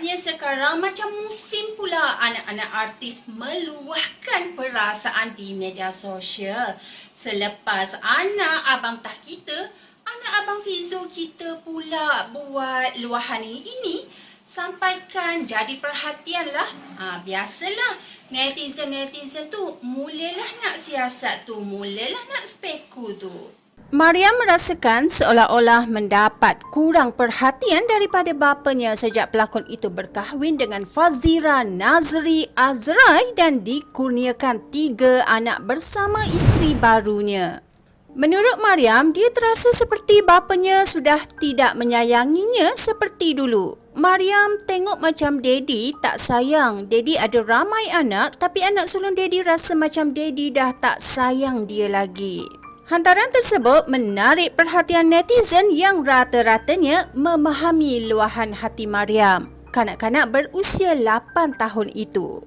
Nampaknya sekarang macam musim pula anak-anak artis meluahkan perasaan di media sosial. Selepas anak abang tah kita, anak abang Fizo kita pula buat luahan ini sampaikan jadi perhatian lah. Ha, biasalah netizen-netizen tu mulalah nak siasat tu, mulalah nak speku tu. Mariam merasakan seolah-olah mendapat kurang perhatian daripada bapanya sejak pelakon itu berkahwin dengan Fazira Nazri Azrai dan dikurniakan tiga anak bersama isteri barunya. Menurut Mariam, dia terasa seperti bapanya sudah tidak menyayanginya seperti dulu. Mariam tengok macam Daddy tak sayang. Daddy ada ramai anak tapi anak sulung Daddy rasa macam Daddy dah tak sayang dia lagi. Hantaran tersebut menarik perhatian netizen yang rata-ratanya memahami luahan hati Mariam. Kanak-kanak berusia 8 tahun itu.